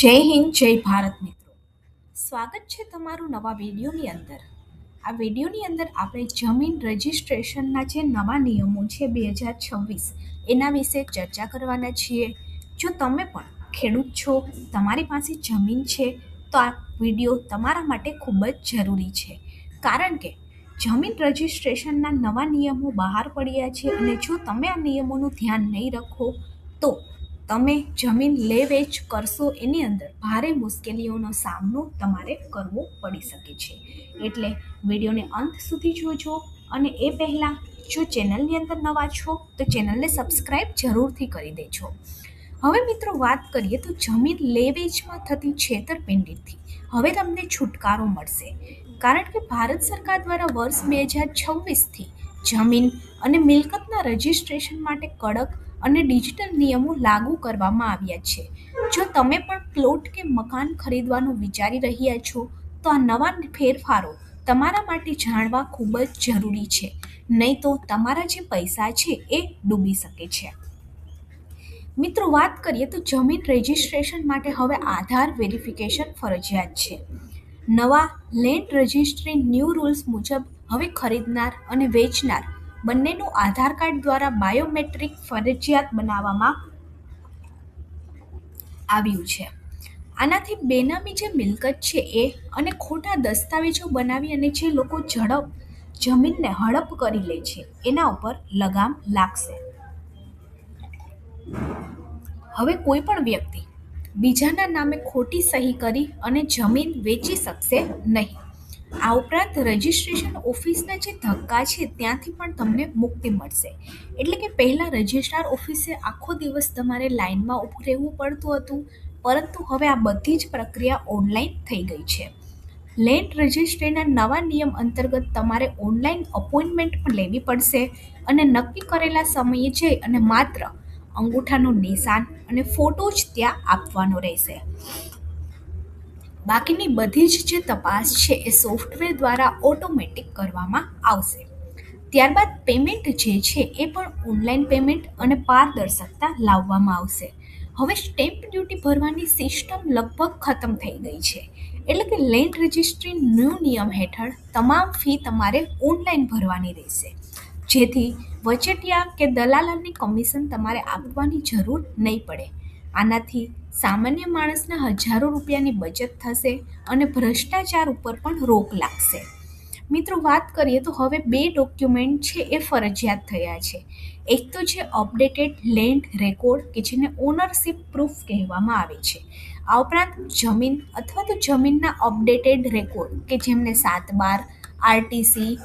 જય હિન્દ, જય ભારત મિત્રો. સ્વાગત છે તમારું નવા વિડીયોની અંદર. આ વિડીયોની અંદર આપણે જમીન રજિસ્ટ્રેશનના જે નવા નિયમો છે બે હજાર છવ્વીસ, એના વિશે ચર્ચા કરવાના છીએ. જો તમે પણ ખેડૂત છો, તમારી પાસે જમીન છે, તો આ વીડિયો તમારા માટે ખૂબ જ જરૂરી છે. કારણ કે જમીન રજિસ્ટ્રેશનના નવા નિયમો બહાર પડ્યા છે અને જો તમે આ નિયમોનું ધ્યાન નહીં રાખો, તો તમે જમીન લે વેચ કરશો એની અંદર ભારે મુશ્કેલીઓનો સામનો તમારે કરવો પડી શકે છે. એટલે વિડીયોને અંત સુધી જોજો અને એ પહેલાં જો ચેનલની અંદર નવા છો, તો ચેનલને સબસ્ક્રાઈબ જરૂરથી કરી દેજો. હવે મિત્રો વાત કરીએ તો જમીન લે વેચમાં થતી છેતરપિંડીથી. હવે તમને છુટકારો મળશે. કારણ કે ભારત સરકાર દ્વારા વર્ષ બે હજાર છવ્વીસથી જમીન અને મિલકતના રજિસ્ટ્રેશન માટે કડક અને ડિજિટલ નિયમો લાગુ કરવામાં આવ્યા છે. જો તમે પણ પ્લોટ કે મકાન ખરીદવાનું વિચારી રહ્યા છો, તો આ નવા ફેરફારો તમારા માટે જાણવા ખૂબ જ જરૂરી છે. નહીં તો તમારા જે પૈસા છે એ ડૂબી શકે છે. મિત્રો, વાત કરીએ તો જમીન રજિસ્ટ્રેશન માટે હવે આધાર વેરિફિકેશન ફરજિયાત છે. નવા લેન્ડ રજિસ્ટ્રી ન્યૂ રૂલ્સ મુજબ હવે ખરીદનાર અને વેચનાર બંનેનું આધાર કાર્ડ દ્વારા બાયોમેટ્રિક ફરજિયાત બનાવવામાં આવ્યું છે. આનાથી બેનામી જે મિલકત છે એ અને ખોટા દસ્તાવેજો બનાવી અને જે લોકો ઝડપ જમીનને હડપ કરી લે છે, એના ઉપર લગામ લાગશે. હવે કોઈ પણ વ્યક્તિ બીજાના નામે ખોટી સહી કરી અને જમીન વેચી શકશે નહીં. આ ઉપરાંત રજિસ્ટ્રેશન ઓફિસના જે ધક્કા છે, ત્યાંથી પણ તમને મુક્તિ મળશે. એટલે કે પહેલાં રજિસ્ટ્રાર ઓફિસે આખો દિવસ તમારે લાઇનમાં ઊભું રહેવું પડતું હતું, પરંતુ હવે આ બધી જ પ્રક્રિયા ઓનલાઈન થઈ ગઈ છે. લેન્ડ રજિસ્ટ્રીના નવા નિયમ અંતર્ગત તમારે ઓનલાઈન અપોઇન્ટમેન્ટ પણ લેવી પડશે અને નક્કી કરેલા સમયે જઈ અને માત્ર અંગૂઠાનું નિશાન અને ફોટો જ ત્યાં આપવાનો રહેશે. બાકીની બધી જ જે તપાસ છે એ સોફ્ટવેર દ્વારા ઓટોમેટિક કરવામાં આવશે. ત્યારબાદ પેમેન્ટ જે છે એ પણ ઓનલાઈન પેમેન્ટ અને પારદર્શકતા લાવવામાં આવશે. હવે સ્ટેમ્પ ડ્યુટી ભરવાની સિસ્ટમ લગભગ ખતમ થઈ ગઈ છે. એટલે કે લેન્ડ રજિસ્ટ્રી ન્યૂ નિયમ હેઠળ તમામ ફી તમારે ઓનલાઈન ભરવાની રહેશે. જેથી વચેટિયા કે દલાલની કમિશન તમારે આપવાની જરૂર નહીં પડે. આનાથી સામાન્ય માણસના હજારો રૂપિયાની બચત થશે અને ભ્રષ્ટાચાર ઉપર પણ રોક લાગશે. મિત્રો, વાત કરીએ તો હવે બે ડોક્યુમેન્ટ છે એ ફરજિયાત થયા છે. એક તો છે અપડેટેડ લેન્ડ રેકોર્ડ કે જેને ઓનરશિપ પ્રૂફ કહેવામાં આવે છે. આ ઉપરાંત જમીન અથવા તો જમીનના અપડેટેડ રેકોર્ડ કે જેમને સાત બાર આરટીસી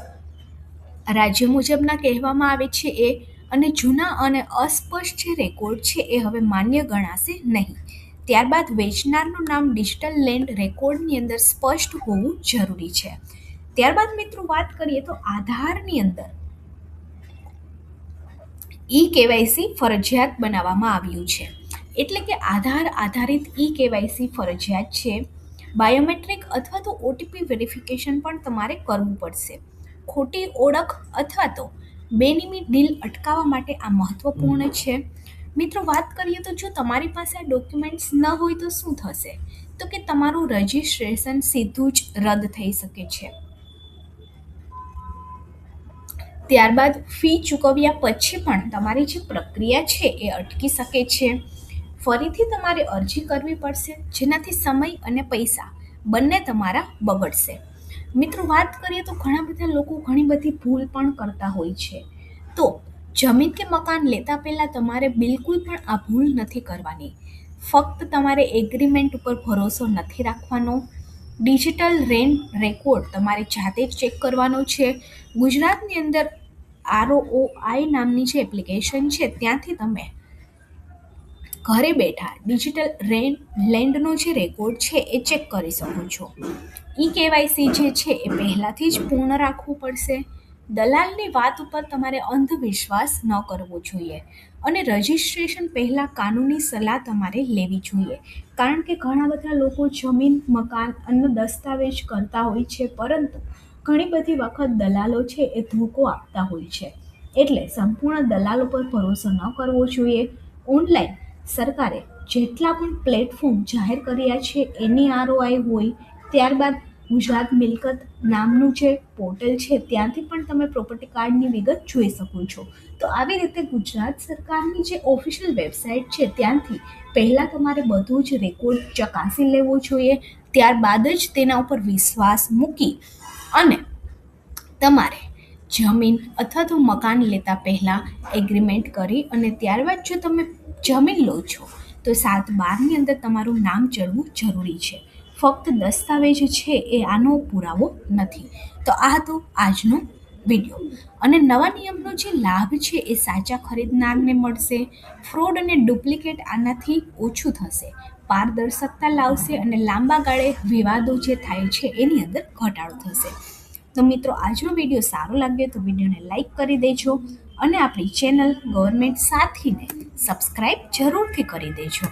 રાજ્ય મુજબના કહેવામાં આવે છે એ અને જૂના અને અસ્પષ્ટ જે રેકોર્ડ છે એ હવે માન્ય ગણાશે નહીં. ત્યારબાદ વેચનારનું નામ ડિજિટલ લેન્ડ રેકોર્ડની અંદર સ્પષ્ટ હોવું જરૂરી છે. ત્યારબાદ મિત્રો વાત કરીએ તો આધારની અંદર. ઈ કેવાયસી ફરજિયાત બનાવવામાં આવ્યું છે. એટલે કે આધાર આધારિત ઈ કેવાયસી ફરજિયાત છે. બાયોમેટ્રિક અથવા તો ઓટીપી વેરિફિકેશન પણ તમારે કરવું પડશે. ખોટી ઓળખ અથવા તો બેનિમી ડીલ અટકાવવા માટે આ મહત્વપૂર્ણ છે. મિત્રો વાત કરીએ તો જો તમારી પાસે આ ડોક્યુમેન્ટ્સ ન હોય તો શું થશે? તો કે તમારું રજિસ્ટ્રેશન સીધું જ રદ થઈ શકે છે. ત્યારબાદ ફી ચૂકવ્યા પછી પણ તમારી જે પ્રક્રિયા છે એ અટકી શકે છે. ફરીથી તમારે અરજી કરવી પડશે જેનાથી સમય અને પૈસા બંને તમારા બગડશે. મિત્રો, વાત કરીએ તો ઘણા બધા લોકો ઘણી બધી ભૂલ પણ કરતા હોય છે. તો જમીન કે મકાન લેતા પહેલાં તમારે બિલકુલ પણ આ ભૂલ નથી કરવાની. ફક્ત તમારે એગ્રીમેન્ટ ઉપર ભરોસો નથી રાખવાનો. ડિજિટલ રેન રેકોર્ડ તમારે જાતે જ ચેક કરવાનો છે. ગુજરાતની અંદર આરઓઆઈ નામની જે એપ્લિકેશન છે, ત્યાંથી તમે ઘરે બેઠા ડિજિટલ રેન લેન્ડનો જે રેકોર્ડ છે એ ચેક કરી શકો છો. ઈ કેવાયસી જે છે એ પહેલાંથી જ પૂર્ણ રાખવું પડશે. દલાલની વાત ઉપર તમારે અંધવિશ્વાસ ન કરવો જોઈએ અને રજિસ્ટ્રેશન પહેલાં કાનૂની સલાહ તમારે લેવી જોઈએ. કારણ કે ઘણા બધા લોકો જમીન, મકાન અને દસ્તાવેજ કરતા હોય છે, પરંતુ ઘણી બધી વખત દલાલો છે એ ધોકો આપતા હોય છે. એટલે સંપૂર્ણ દલાલ ઉપર ભરોસો ન કરવો જોઈએ. ઓનલાઈન સરકારે જેટલા પણ પ્લેટફોર્મ જાહેર કર્યા છે એની આરઓઆઈ હોય, ત્યારબાદ ગુજરાત મિલકત નામનું જે પોર્ટલ છે, ત્યાંથી પણ તમે પ્રોપર્ટી કાર્ડની વિગત જોઈ શકો છો. તો આવી રીતે ગુજરાત સરકારની જે ઓફિશિયલ વેબસાઇટ છે, ત્યાંથી પહેલાં તમારે બધું જ રેકોર્ડ ચકાસી લેવો જોઈએ, ત્યારબાદ જ તેના ઉપર વિશ્વાસ મૂકી અને તમારે જમીન અથવા તો મકાન લેતા પહેલાં એગ્રીમેન્ટ કરી અને ત્યારબાદ જો તમે જમીન લો છો, તો સાત બારની અંદર તમારું નામ ચડવું જરૂરી છે. ફક્ત દસ્તાવેજ છે એ આનો પુરાવો નથી. તો આ હતો આજનો વીડિયો. અને નવા નિયમનો જે લાભ છે એ સાચા ખરીદનારને મળશે. ફ્રોડ અને ડુપ્લિકેટ આનાથી ઓછું થશે. પારદર્શકતા લાવશે અને લાંબા ગાળે વિવાદો જે થાય છે એની અંદર ઘટાડો થશે. તો મિત્રો, આજનો વીડિયો સારો લાગ્યો તો વિડીયોને લાઈક કરી દેજો અને આપણી ચેનલ ગવર્મેન્ટ સાથીને સબસ્ક્રાઈબ જરૂરથી કરી દેજો.